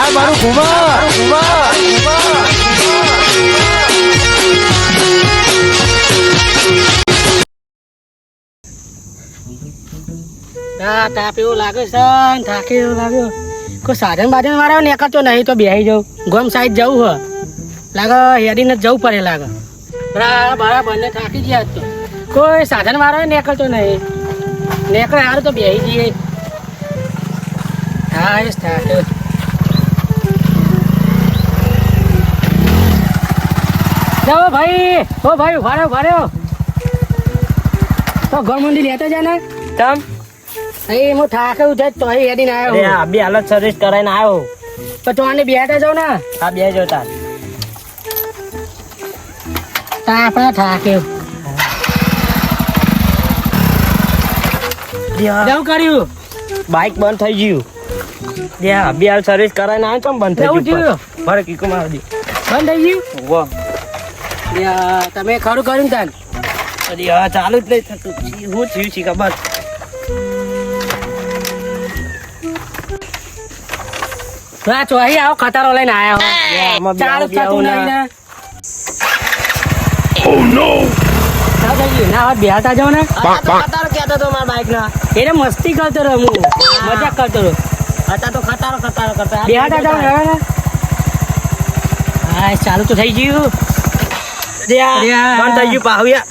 આ મારું ઘુમા ઘુમા તાપ એવું લાગે છે થાકે એવું લાગ્યો કોઈ સાધન બાધન વાળા નીકળતો નહીં તો બેસી જાઉં. ગમ સાઈડ જવું હે લાગે હેડીને જવું પડે, લાગે. બરાબર બંને થાકી ગયા તો. કોઈ સાધન વાળો નીકળતો નહીં. નીકળે હારું તો બેસી જઈએ. હા એ જ જાઓ ભાઈ. ઓ ભાઈ ઊભા રહ્યો ઊભા રહ્યો તો ઘર મંદિર લેતો જા ને. તમ? અહીં હું થાકે ઉઠે તો હેડીને આવ્યો આ બી હાલત સર્વિસ કરાઈને આવ્યો તો તો આને બેઠા જાવ ને. આ બે જોતા તાપા થાકે જવું કર્યું? બાઇક બંધ થઈ ગયું. આ બી હાલ સર્વિસ કરાઈને આવ્યો કેમ બંધ થઈ ગયું? ભરે કીકુ મારી બંધ થઈ ગયું? વાહ તમે ખરું કર્યું ને તાન? અરે હા ચાલુ જ નહીં થતું. હું થયું છે ખબર? હા અહીં આવો ખતારો લઈને આવ્યા ચાલુ થતું નહીં ને. ના ના હવે બેહતા ને. આ તો ખટારો કહેતો હતો મારા બાઇક ના એને મસ્તી કરતો રહો હું. મજાક કરતો રહો હતા તો ખતારો ખતારો કરતા. બેહતા ને ને. હા ચાલુ તો થઈ ગયું. બંધ થઈ ગયું પાહુયા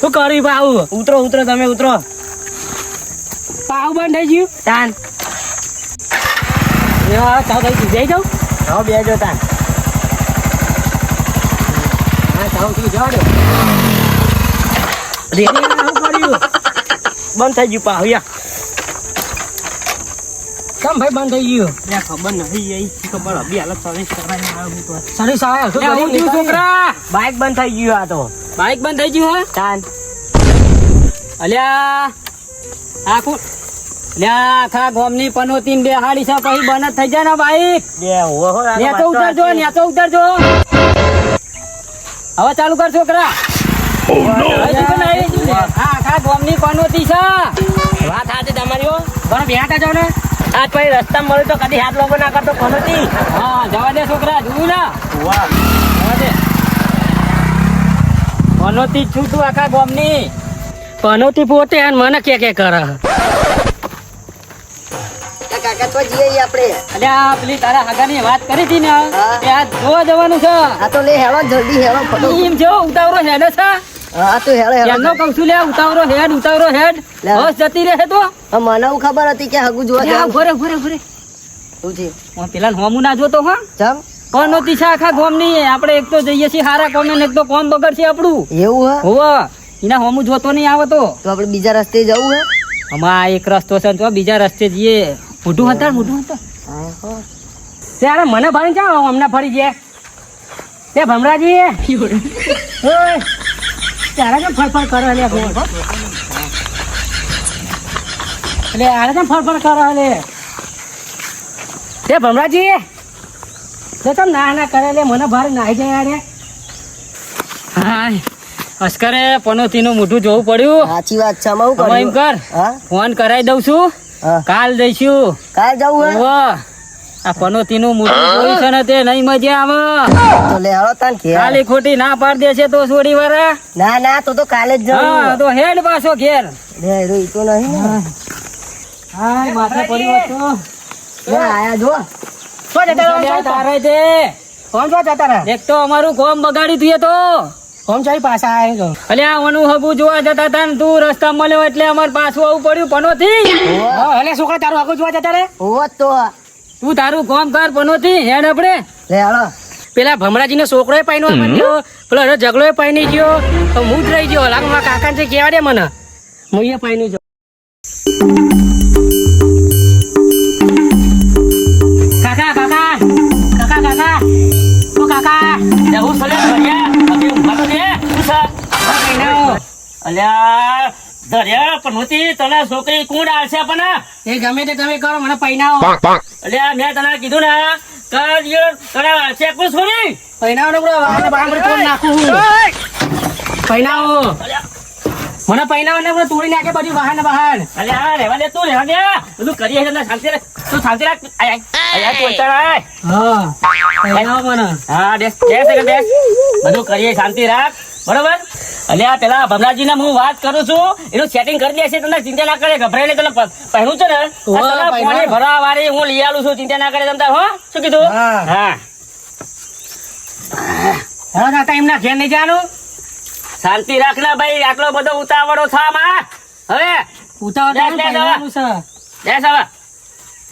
શું કર્યું પાહુ ઉતરો ઉતરો તમે ઉતરો. પાહુ બંધ થઈ ગયું? તાન. હા ચાલુ થઈ જઈ જાઉં? હવે બે જો તાન. હા શું કર્યું? બંધ થઈ ગયું પાહુયા કેમ ભાઈ બંધ થઈ ગયું લે ખબર નહીં એ ખબર અભી હાલત સર્વિસ કરાઈને આવ્યો હું તો સર્વિસ આવે શું લે, હું થયું છોકરા બાઇક બંધ થઈ ગયું આ તો બાઈક બંધ થઈ ગયું હે તાન અલ્યા આખું લ્યા આખા ગોમની પનોતી બે બેહાડી છે પછી બંધ થઈ જાય ને બાઈક બે તો હો જો તો નેચો વાત તો ઉતરજો જો હવે ચાલુ કર છોકરા આખા ગોમની આખા ગોમની પનોતી છે વાત સાચી તમારી હો બરાબર બેહાતા જાઓ ને આજ પછી રસ્તા મળ્યું તો કદી હાથ લોકો ના કરતો કોનો થી હા જવા દે છોકરા જોયું ના. વાહ. જવા દે. જ છું તું આખા ગોમની. પનોતી પોતે અને મને કે કે કરે. કાકા તો જઈએ આપણે અલ્યા પેલી તારા હગાની વાત કરી હતી ને કે આ જોવા જવાનું છે. આ તો લે હેળો જલ્દી હેળો ફટો. એમ જો ઉતાવળો હેડ છે. હા તો હેળો હેળો. એમનો કહું છું લે ઉતાવળો હેડ ઉતાવળો હેડ. બસ જતી રહે તો. મને એવું ખબર હતી કે હગુ જોવા જાવ. ભરે ભરે ભરે. શું છે? હું પેલા હોમું ના જોતો હા. ચમ? કોનો છે આખા ગોમ નહીં આપણે એક તો જઈએ છીએ હારા કોમે ને એક તો કોમ બગડશે આપણું. એવું હા? હોવ. એના હોમું જોતો નહીં આવે તો તો આપણે બીજા રસ્તે જવું હે? આમાં એક રસ્તો છે તો બીજા રસ્તે જઈએ. મોઢું હતા મોઢું હતા ત્યારે મને ભણી જાઓ અમને ફરી જાય તે ભમરાજી. ત્યારે ફળફળ ફરફર કરો લે એટલે આને કેમ ફરફર કરો લે. તે ભમરાજી. તે કેમ ના ના કરે લે મને ભારે નાહી જાય યાર હાય અસ્કરે પનોતીનું મોઢું જોવું પડ્યું. સાચી વાત છે હું એમ કર ફોન કરાવી દઉં છું. હા. કાલ દઈશું કાલ જવું હે? વાહ આ પનોતીનું મોઢું જોયું છે ને તે નહીં મજા આવે. તો લે હેળો તાન કે કાલી ખોટી ના પાડી છે તો છોડી વાળા ના ના તો તો કાલે જ હા જવું તો હેડ પાછો ઘેર. લે રોઈ તો નહીં ને. હા માથે પડી હોત. તો લે આયા જો. શું જતા રહો તારે છે કોણ જો જતા રહે? એક તો અમારું કોમ બગાડી દીએ તો કોમ ચાઈ પાછા આવે તો અલ્યા ઓનું હબુ જોવા જતા હતા ને તું રસ્તા મળ્યો એટલે અમાર પાછું આવું પડ્યું પનોથી અલે છોકરા તારું આગળ જોવા જતા રે ઓ તો. તું તારું કોમ કર પનોથી હેડ આપણે. લે હાલો. પેલા ભમરાજીનો છોકરો એ પાઈનો ગયો પેલો ઝઘડો એ પાઈની ગયો. તો હું જ રહી ગયો. લાગ મારા કાકા છે કેવા દે મને. હું એ પાઈનું જો અલ્યા દરિયા પનોતી તને છોકરી કોણ આવશે પણ એ ગમે તે તમે કરો મને પૈનાઓ. અલ્યા મેં તને કીધું ને કે તને આવશે કોણ છોરી પૈનાઓ ને બરો વાળને બાંગડી નાખું પૈનાઓ. મને પૈનાવાને મને તોડી નાખે બધું વાહન ને વાહન અલે આ રહેવા દે તું રેવા દે બધું કરીએ શાંતિ રાખ તું શાંતિ રાખ. આય આય આય તું અત્યારે આય. હા પૈનાવો મને. હા બેસ બે બેસ. બધું કરીએ શાંતિ રાખ. બરોબર? અને આ પેલા ભમરાજી હું વાત કરું છું એનું સેટિંગ કરી દેશે તમને ચિંતા ના કરે ગભરાઈ તને પહેરું છે ને. પાણી ભરવા વાળી હું લઈ આલું છું ચિંતા ના કરે તમ હો? શું કીધું? હા. હા. કાકા એમના ઘેર નહીં જવાનું શાંતિ રાખ ને ભાઈ આટલો બધો ઉતાવળો થા માં હવે. ઉતાવળ બેસ હવે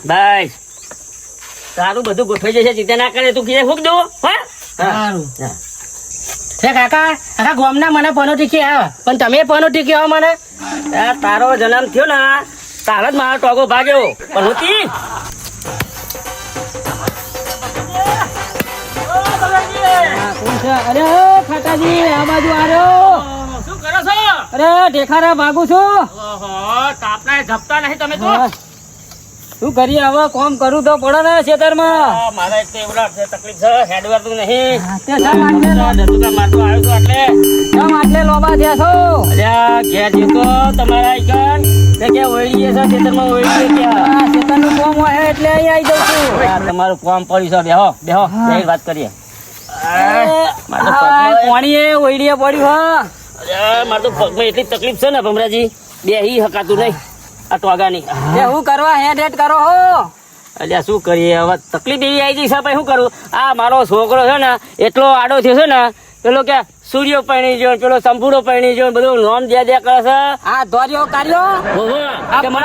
બસ. તારું બધું ગોઠવાઈ જશે ચિંતા ના કરે તું કીધે ફૂક દઉં હા? સારું. હા. કાકા કાકા ગોમના મને પનોતી ટીકી આવે પણ તમે પનો ટીકી આવો મને? તારો જન્મ થયો ને તાર જ મારો ટોગો ભાગ્યો. પણ હોતી? અરે ખાતાજી આ બાજુ આવ્યો શું કરો છો? અરે ઢેખારા ભાગું છું. તાપના ઝપતા નહીં તમે તો. શું કરીએ હવે કોમ કરું તો પડે ને ખેતરમાં. મારે એક તો એવડા છે તકલીફ છે હેડવાતું નહીં. તે લો- ધંધુકા મારતો આવ્યો છું એટલે. શા માટે લોબા થયા છો. અલ્યા ઘેર જતો તમારા ઈકન તે કે ઓળીએ છે ખેતરમાં ઓળીએ ક્યાં ખેતરનું કોમ હોય એટલે અહીં આવી જાઉં છું. તમારું કોમ પડ્યું છે બેહો બેહો બે વાત કરીએ. તો પાણીએ ઓઈડીએ પડ્યું હા. મારે તો પગમાં એટલી તકલીફ છે ને ભમરાજી. બે હકાતું નહીં. આ ટોગાની તે હું કરવા હેડ હેડ કરો હો? અલ્યા શું કરીએ? હવે તકલીફ એવી આવી ગઈ છે ભાઈ શું કરું? આ મારો છોકરો છે ને એટલો આડો થયો છે ને પેલો કે સૂર્ય પૈણી જો પેલો સંપૂર્ણો પરણી જો બધું નોમ દે દે કરે છે. આ ધોર્યો કાર્યો? ઓહો આ કે મને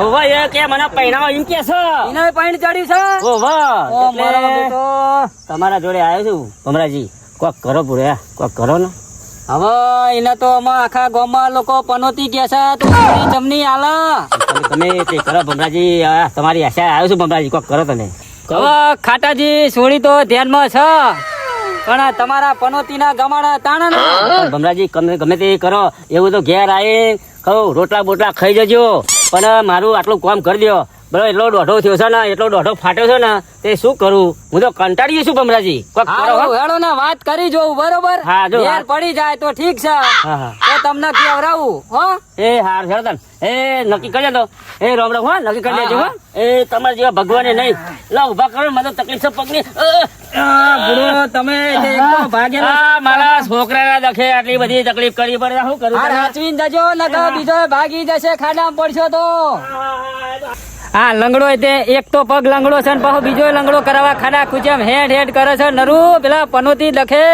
હોવે, એ કે મને પૈણાવો એમ કે છે. એને પૈણ ચડ્યું છે? ઓહો ઓ મારો બેટો તમારા જોડે આવ્યો છું ભમરાજી. કોક કરો પૂરે કોક કરો ને. હવે એને તો અમે આખા ગામમાં લોકો પનોતી કે છે તું જમની આલા? તમે તે કરો ભમરાજી તમારી આશા આવ્યો છું ભમરાજી કોક કરો તમે. હવે ખાટાજી સોળી તો ધ્યાનમાં છે પણ તમારા પનોતીના ગમાડા તાણા ને. ભમરાજી ગમે ગમે તે કરો એવું તો ઘેર આવી કહું રોટલા બોટલા ખાઈ જજો. પણ મારું આટલું કામ કરી દો. બરાબર એટલો દોઢો થયો છે ને એટલો દોઢો ફાટ્યો છે ને તે શું કરું? હું તો કંટાળી છું ભમરાજી હેડો ને વાત કરી જોઉં બરોબર? હા, જો યાર પડી જાય તો ઠીક છે. તો તમને કેવરાવું હો. એ હાર છે તન. એ નક્કી કરી તો એ રોમ રોમ હો નક્કી કરી લેજો હો એ તમારા જેવા ભગવાને નહીં. લા ઊભા કરો મને તકલીફ છે પગની. બુડો તમે ભાગેલો મારા છોકરાના દખે આટલી બધી તકલીફ કરી પડે. શું કરું? હાચવીને જજો નકર બીજો ભાગી જશે ખાડામાં પડશો તો. આ લંગડો તે એક તો પગ લંગડો છે ને પાછો બીજો લંગડો કરાવવા ખાડા ખૂચેમ હેડ હેડ કરે છે. નરુ, પેલા પનોતી લખે.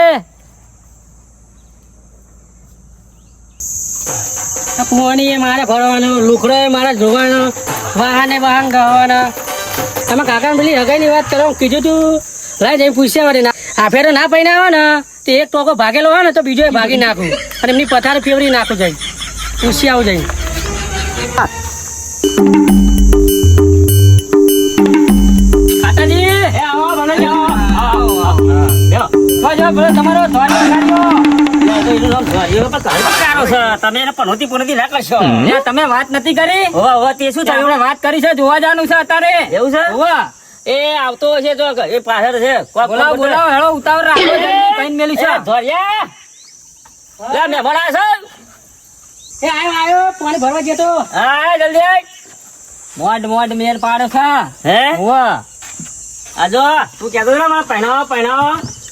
પોણી એ મારે ભરવાનો લુખડો એ મારે જોવાનો, વાહને વાહન ગાવાના. તમે કાકા પેલી હગાઈની વાત કરો, હું કીધું તું. લાઈ જઈ પૂછ્યા વળી ના આ ફેરો ના પૈને આવે ને, તો એક ટોકો ભાગેલો હોય ને, તો બીજો એ ભાગી નાખું. અને એમની પથાર ફેવરી નાખું જઈ પૂછી આવું જઈ જો જો તમારો ધોરણ કાઢ્યો છે. તમે વાત નથી કરી? તે શું થયું વાત કરી છે જોવા જવાનું છે અત્યારે. એવું છે? એ આવતો હશે તો એ પાછળ છે. બોલાવો બોલાવો હેળો ઉતાવળ રાખો જલ્દી મેલી છે. ધોરિયા લે મહેમાન આવે છે? એ આયો આયો પાણી ભરવા જતો હા જલ્દી આય. મોડ મોડ મેર પાડો છે. હે? હોવા. આ તું કહેતો ને મને પહેણાવો પહેણાવો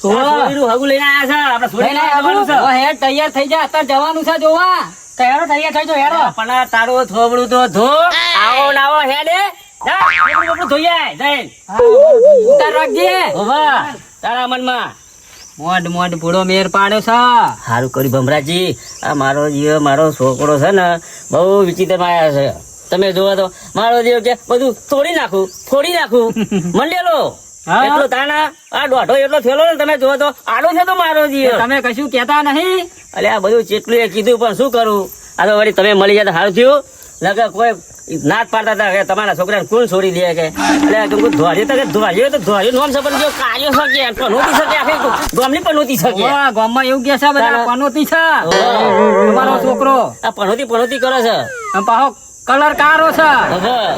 હગું લઈને આયા છે. આપણે સોરી છે. હેડ તૈયાર થઈ જા અત્યારે જવાનું છે જોવા. તૈયારો તૈયાર થઈ જો હેડો. પણ તારું થોબડું તો ધો. આવો ને હેડે. જા થોબડું બોબડું ધોઈ આય જઈને. ઉતાર રાખજે. હોવે, તારા મનમાં. મોડ મોડ પૂળો મેર પાડ્યો છે. સારું કર્યું ભમરાજી. આ મારો જીવ મારો છોકરો છે ને બહુ વિચિત્ર માયા છે. તમે જોવા તો મારો જીવ કે બધું તોડી નાખું ફોડી નાખું. મંડેલો. એટલો તાના આ દોઢો એટલો થયેલો ને તમે જોવો તો. આડો છે તો મારો જીવ. તમે કશું કેતા નહીં? અલે આ બધું ચેટલું એ કીધું પણ શું કરું? આ તો વળી તમે મળી જાય સારું થયું. નકર કોઈ નાત પાડતા હતા કે તમારા છોકરાને કોણ છોડી દે કે? એટલે ધોરી કે ધોર્યો તો ધોર્યું નોમ છે પણ જો કાર્યો શકે પણ શકે આખી ગામની પણ શકે. ગામમાં એવું કે છે બધા પનોતી છે. તમારો છોકરો. આ પનોતી પનોતી કરે છે. કલર કારો છે.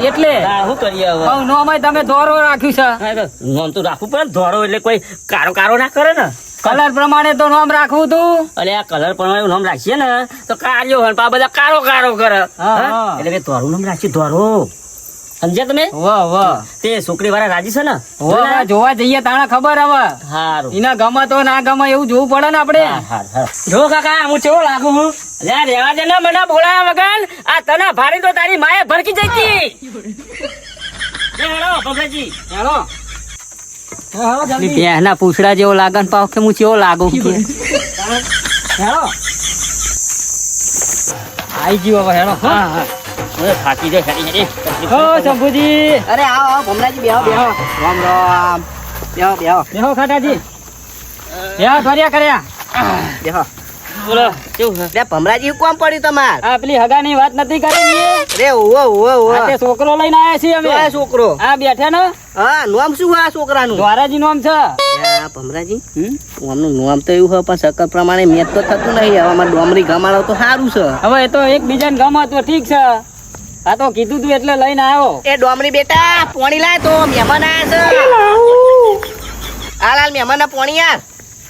એટલે. શું કરીએ હવે? નોમય તમે દોરો રાખ્યું છે. નોમ તો રાખવું પડે ધોરો એટલે કોઈ કારો કારો ના કરે ને. કલર પ્રમાણે તો નામ રાખવું તું. અલે આ કલર પ્રમાણે નોમ નામ રાખીએ ને તો કાર્યો હોય આ બધા કારો. કારો કરે. એટલે કે ધોરું નામ રાખ્યું ધોરો. સમજ્યા તમે? વાહ વાહ. તે છોકરી વાળા રાજી છે ને? જોવા જઈએ તાણા ખબર હવે. હારું. એના ગમે તો ના ગમે એવું જોવું પડે ને આપણે. જો કાકા હું ચેવો લાગુ હું? રેવા દે ને મને બોલાયા વગર. આ તને ભારી તો તારી માએ ભરકી જતી હેલો હેલો. બેહના પૂછડા જેવો લાગે ને પાછો કે હું ચેવો લાગુ. કે હેલો. આઈ ગયો હવે હેડો હા. હા ઓય, થાકી જાય, હેડી, હેડી. ઓ શંભુજી. અરે આવો આવો ભમરાજી બેહો બેહો. રામ રામ. બેહો બેહો. બેહો ખાટાજી. બેહો ધોરિયા કર્યા. બેહો. બોલો કેવું છે? ભમરાજી કોમ પડ્યું તમાર? આ પેલી હગાની વાત નથી કરી ને? રે ઓવો ઓવો આ છોકરો લઈને આયા છીએ આ અમે છોકરો? આ બેઠા ને? હા નામ શું આ છોકરાનું? દ્વારાજી નામ છે. આ ભમરાજી આમનું નામ તો એવું હોય પણ સકર પ્રમાણે મેચ તો થતું નહીં. હવે અમારે ડોમરી ગમાડો તો સારું છે. હવે એ તો એકબીજાને ગમો તો ઠીક છે. આ તો કીધું તું એટલે લઈને આવ્યો એ ડોમરી બેટા પોણી લાય તો મહેમાન આયા છે. હાલ હાલ મહેમાન ના પોણી યાર.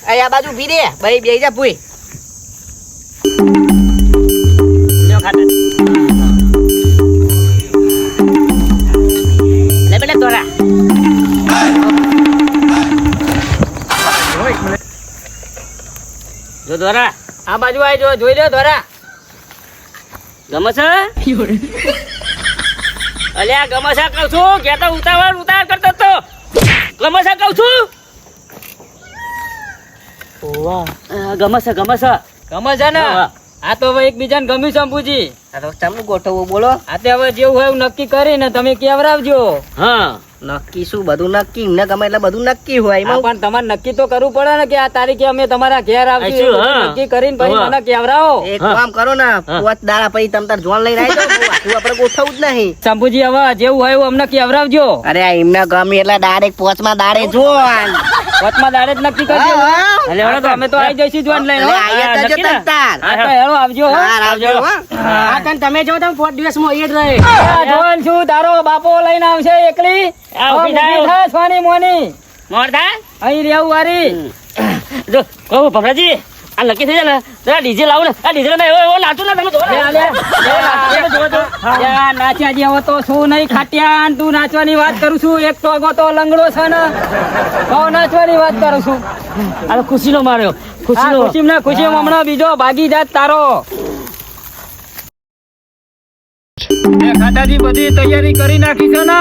અહીં આ બાજુ ભીરે ભાઈ બે જા ભૂઈ. જો જો જોઈ લો ધોરા ગમે અલ્યા ગમે છે કહું છું કે તો ઉતાવળ ઉતાવળ કરતો તો ગમે છે છું ગમે છે ગમે ગમે છે ને? આ તો હવે એકબીજાને ગમ્યું શંભુજી આ તો ચમનું ગોઠવવું બોલો. આ તે હવે જેવું હોય એવું નક્કી કરીને તમે કેવરાવજો. હા. નક્કી શું? બધું નક્કી. એમને ગમે એટલે બધું નક્કી હોય એમાં પણ તમારે નક્કી તો કરવું પડે ને કે આ તારીખે અમે તમારા ઘેર આવશું. નક્કી કરીને પછી. મને કેવરાવો. એક કામ કરો ને પોત પોચ દાડા પછી તમ તાર જોન લઈને આવી જાઓ. આપણે ગોઠવું જ નહીં. શંભુજી હવે જેવું હોય એવું અમને કેવરાવજો. અરે એમને ગમે એટલે ડાયરેક્ટ પોચમાં દાડે જોન. વચમાં દાડે જ નક્કી કરજો. એટલે હવે તો અમે તો આવી જઈશું જોન લઈને હા, તો તો હેલો આવજો હો. આવજો, હા. તન તમે જો તમે પોત દિવસમાં એ જ રહે જોન છું તારો બાપો લઈને આવશે એકલી. આ હો, ઊભી થાય. ઊભી થા, સોની મોની. મોર થાય? અહીં રહેવું વારી જો કહું ભમરાજી આ નક્કી થઈ જાય ને? જરા ડીજે લાવું ને. આ ડીજે એવો એવો નાચું ના તમે જોવો નાચ્યા જેવો તો શું નહીં ખાટ્યા. તું નાચવાની વાત કરું છું. એક તો તો લંગડો છે ને. બહુ નાચવાની વાત કરું છું. તો ખુશીનો માર્યો. ખુશીનો. ખુશી ને ખુશી હમણાં બીજો ભાગી જાત તારો. ખાટાજી બધી તૈયારી કરી નાખી છે ને?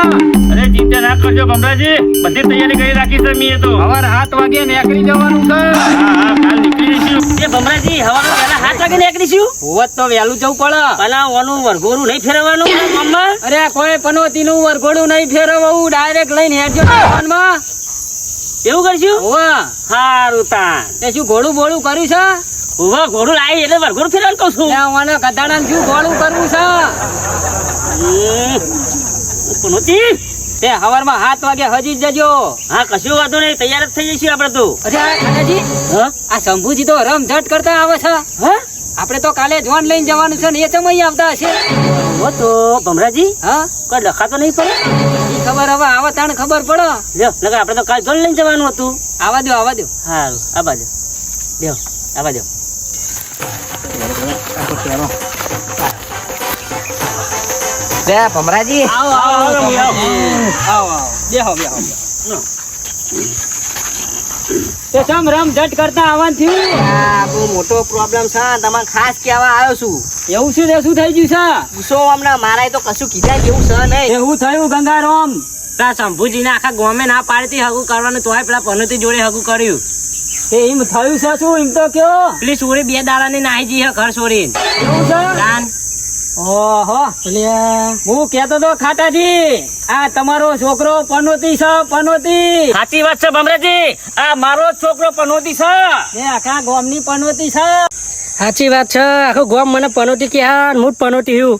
અરે ચિંતા ના કરજો ભમરાજી બધી તૈયારી કરી રાખી છે મેં તો. સવાર સાત વાગે નીકળી જવાનું છે. હા હા કાલ નીકળી જઈશું. એ ભમરાજી હવારમાં પહેલા હાથ વાગે નીકળીશું હોવત તો વહેલું જવું પડે. પેલા ઓનું વરઘોડું નહીં ફેરવવાનું મમ્મા અરે કોઈ પનોતી નું વરઘોડું નહીં ફેરવવું. ડાયરેક્ટ લઈને હેડજો એવું કરશું? હોવા. સારું તા તે શું ઘોડું બોળું કર્યું છે? ઊભા ઘોડું લાવી એટલે વરઘોરું ફેરવાનું કહું છું. મને ગધાડાને શું ઘોડું કરવું છે. પુનોતી તે હવારમાં સાત વાગે હજી જજો. હા કશું વાંધો નહીં તૈયાર જ થઈ જઈશું આપણે તો. અરે આ આ શંભુજી તો રમઝટ કરતા આવે છે. હા? આપણે તો કાલે જોન લઈને જવાનું છે ને એ સમય આવતા હશે. હો તો ભમરાજી હા? કોઈ લખાતો નહીં પડે? ખબર હવે આવે તાણ ખબર પડે. લ્યો લગા આપણે તો કાલ જોન લઈને જવાનું હતું. આવા દો આવા દો. સારું આ દો લ્યો આ બાજુ લે ભમરાજી. આવો આવો આવો બેહો બેહો. તે સમ રમ જટ કરતા આવવાનું થયું આ બહુ મોટો પ્રોબ્લેમ છે તમારે ખાસ કહેવા આવ્યો છું. એવું શું તે શું થઈ ગયું છે? ગુસ્સો હમણાં મારાય તો કશું કીધા જેવું છે નહીં. એવું થયું ગંગારામ? તા શંભુજીને આખા ગોમે ના પાડતી હગું કરવાનું તોય પેલા પનોતી જોડે હગું કર્યું. તે એમ થયું છે શું એમ તો કયો? પેલી સોરી બે દાડા ને જી હે ઘર છોડીને એવું છે? દાન. ઓહો હું કેતો તો ખાટાજી આ તમારો છોકરો પનોતી છે પનોતી. સાચી વાત છે ભમરાજી આ મારો જ છોકરો પનોતી છે. એ આખા ગોમની પનોતી છે. સાચી વાત છે આખું ગોમ મને પનોતી કે હા હું પનોતી હું